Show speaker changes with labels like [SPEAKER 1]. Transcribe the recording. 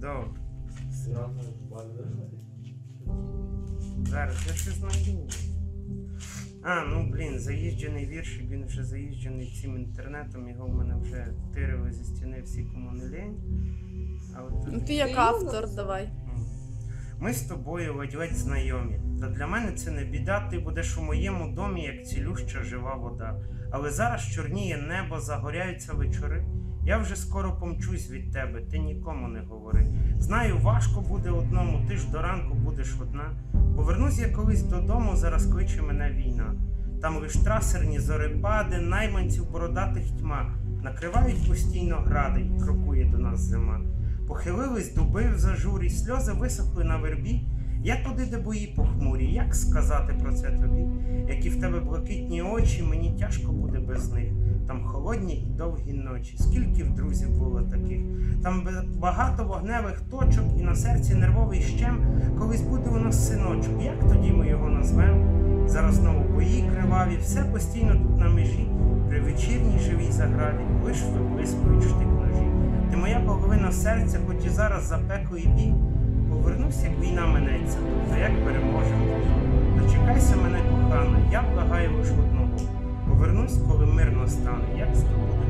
[SPEAKER 1] Добре. Зараз я щось знайду. А, ну блін, заїжджений віршик, він вже заїжджений цим інтернетом, його в мене вже тирили зі стіни всі, кому не тут...
[SPEAKER 2] Ну ти як автор, давай.
[SPEAKER 1] Ми з тобою ледь-ледь знайомі. Та для мене це не біда, ти будеш у моєму домі, як цілюща жива вода. Але зараз чорніє небо, загоряються вечори. Я вже скоро помчусь від тебе, ти нікому не говори. Знаю, важко буде одному, ти ж до ранку будеш одна. Повернусь я колись додому, зараз кличе мене війна. Там лиш трасерні зорепади, найманців бородатих тьма, накривають постійно гради, і крокує до нас зима. Похилились дуби в зажурі, сльози висохли на вербі. Я туди, де бої похмурі, як сказати про це тобі? Які в тебе блакитні очі, мені тяжко буде без них. Там холодні і довгі ночі. Скільки в друзів було таких? Там багато вогневих точок і на серці нервовий щем. Колись буде у нас синочок. Як тоді ми його назвемо? Зараз знову бої криваві, все постійно тут на межі. При вечірній живій заграві лиш виблискують штик ножі. Ти моя половина серця, хоч і зараз запекло і бій. Повернусь, як війна минеться, тобто як переможемо. Дочекайся мене, кохана, я благаю лиш одного. Повернусь, коли мирно стане, як здобуду